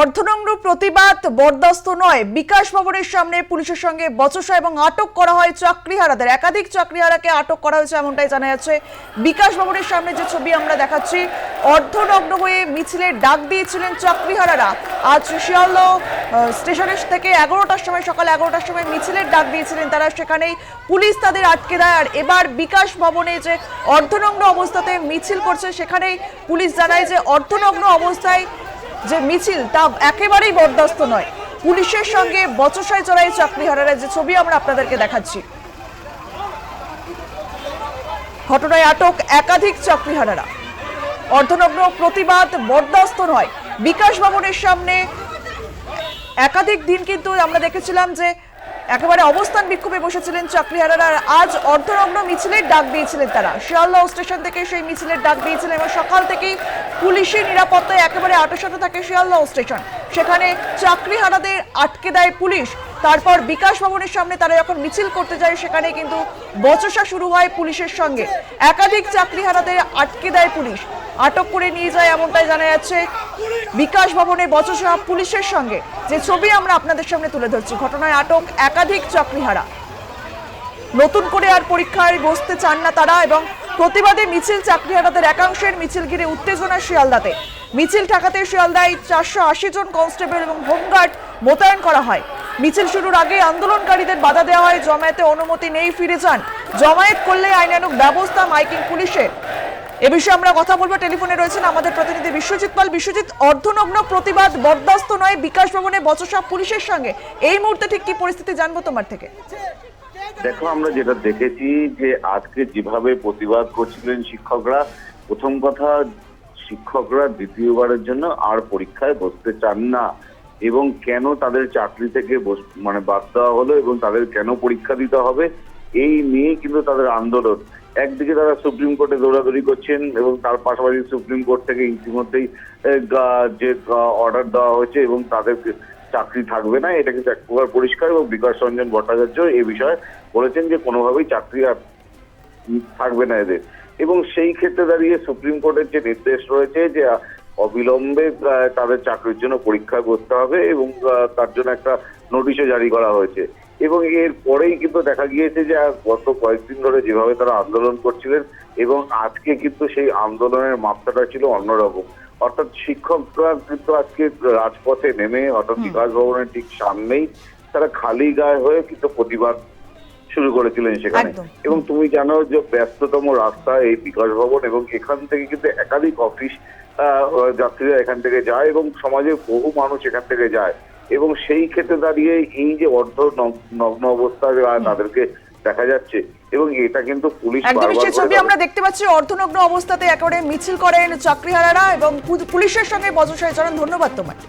অর্ধনগ্ন প্রতিবাদ বরদাস্ত নয়। বিকাশ ভবনের সামনে পুলিশের সঙ্গে বচসা এবং আটক করা হয় চাকরিহারাদের। একাধিক চাকরিহারাকে আটক করা হয়েছে এমনটাই জানা যাচ্ছে। বিকাশ ভবনের সামনে যে ছবি আমরা দেখাচ্ছি অর্ধনগ্ন হয়ে মিছিলের ডাক দিয়েছিলেন চাকরিহারারা। আজ আহ, স্টেশনের থেকে এগারোটার সময় সকাল এগারোটার সময় মিছিলের ডাক দিয়েছিলেন তারা। সেখানেই পুলিশ তাদের আটকে দেয়। আর এবার বিকাশ ভবনে যে অর্ধনগ্ন অবস্থাতে মিছিল করছে সেখানেই পুলিশ জানায় যে অর্ধনগ্ন অবস্থায় যে মিছিল তা একেবারেই বরদাস্ত নয়। পুলিশের সঙ্গে বচসায় চড়াই চাকরিহারারা যে ছবি আমরা আপনাদেরকে দেখাচ্ছি। ঘটনায় আটক একাধিক চাকরিহারারা। অর্ধনগ্ন প্রতিবাদ বরদাস্ত নয়। বিকাশ ভবনের সামনে একাধিক দিন কিন্তু আমরা দেখেছিলাম যে একেবারে অবস্থান বিক্ষোভে বসেছিলেন চাকরিহারারা আজ অর্ধনগ্ন মিছিলের ডাক দিয়েছিলেন তারা। শিয়ালদহ স্টেশন থেকে সেই মিছিলের ডাক দিয়েছিলেন এবং সকাল থেকেই পুলিশের নিরাপত্তায় একেবারে আটোসাটো থাকে শিয়ালদহ স্টেশন। সেখানে চাকরিহারাদের আটকে দেয় পুলিশ। তারপর বিকাশ ভবনের সামনে তারা যখন মিছিল করতে যায়, সেখানে কিন্তু বচসা শুরু হয় পুলিশের সঙ্গে। একাধিক চাকরিহারাদের আটকে দেয় পুলিশ। আটক করে নিয়ে যায় এমনটাই জানা যাচ্ছে বিকাশ ভবনে বচসা পুলিশের সঙ্গে। যে ছবি আমরা আপনাদের সামনে তুলে ধরছি, ঘটনায় আটক একাধিক চাকরিহারা। নতুন করে আর পরীক্ষায় বসতে চান না তারা এবং প্রতিবাদে মিছিল চাকরিহারাদের একাংশের মিছিল ঘিরে উত্তেজনা শিয়ালদাতে। মিছিল ঠেকাতে শিয়ালদায় চারশো আশি জন কনস্টেবল এবং হোমগার্ড মোতায়েন করা হয়। মিছিল শুরুর আগে আন্দোলনকারীদের বাধা দেওয়া হয়, জমায়েতে অনুমতি নেই, ফিরে যান। জমায়েত করলে আইনানুক ব্যবস্থা মাইকিং পুলিশের। এ বিষয়ে আমরা কথা বলব। টেলিফোনে রয়েছেন আমাদের প্রতিনিধি বিশ্বজিৎ পাল। বিশ্বজিৎ, অর্ধনগ্ন প্রতিবাদ বরদাস্ত নয়, বিকাশ ভবনে বচসা পুলিশের সঙ্গে। এই মুহূর্তে ঠিক কি পরিস্থিতি জানব তোমার থেকে? দেখো, আমরা যেটা দেখেছি যে আজকে যেভাবে প্রতিবাদ করছিলেন শিক্ষকরা, প্রথম কথা শিক্ষকরা দ্বিতীয়বারের জন্য আর পরীক্ষায় বসতে চান না। এবং কেন তাদের চাকরি থেকে মানে বাদ দেওয়া হলো এবং তাদের কেন পরীক্ষা দিতে হবে, এই নিয়ে কিন্তু তাদের আন্দোলন। একদিকে তারা সুপ্রিম কোর্টে দৌড়াদৌড়ি করছেন এবং তার পাশাপাশি সুপ্রিম কোর্ট থেকে ইতিমধ্যেই যে অর্ডার দেওয়া হয়েছে এবং তাদের চাকরি থাকবে না এটা কিন্তু এক প্রকার পরিষ্কার এবং বিকাশ রঞ্জন ভট্টাচার্য এই বিষয়ে বলেছেন যে কোনোভাবেই চাকরি আর থাকবে না এদের। এবং সেই ক্ষেত্রে দাঁড়িয়ে সুপ্রিম কোর্টের যে নির্দেশ রয়েছে যে অবিলম্বে তাদের চাকরির জন্য পরীক্ষা করতে হবে এবং তার জন্য একটা নোটিশও জারি করা হয়েছে। এবং এর পরেই কিন্তু দেখা গিয়েছে যে গত কয়েকদিন ধরে যেভাবে তারা আন্দোলন করছিলেন এবং আজকে কিন্তু সেই আন্দোলনের মাত্রাটা ছিল অন্যরকম। অর্থাৎ শিক্ষকরা কিন্তু আজকে রাজপথে নেমে অর্থাৎ বিকাশ ভবনের ঠিক সামনেই তারা খালি গায়ে হয়ে কিন্তু প্রতিবাদ শুরু করেছিলেন সেখানে। এবং তুমি জানো যে ব্যস্ততম রাস্তা এই বিকাশ ভবন এবং এখান থেকে কিন্তু একাধিক অফিস যাত্রীরা এখান থেকে যায় এবং সমাজের বহু মানুষ এখান থেকে যায়। এবং সেই ক্ষেত্রে দাঁড়িয়ে এই যে অর্ধ নগ- নগ্ন অবস্থায় তাদেরকে দেখা যাচ্ছে এবং এটা কিন্তু পুলিশ একদমই সে ছবি আমরা দেখতে পাচ্ছি অর্ধনগ্ন অবস্থাতে একেবারে মিছিল করেন চাকরিহারারা এবং পুলিশের সঙ্গে বচসায় চড়ান ধন্যবাদ তোমায়।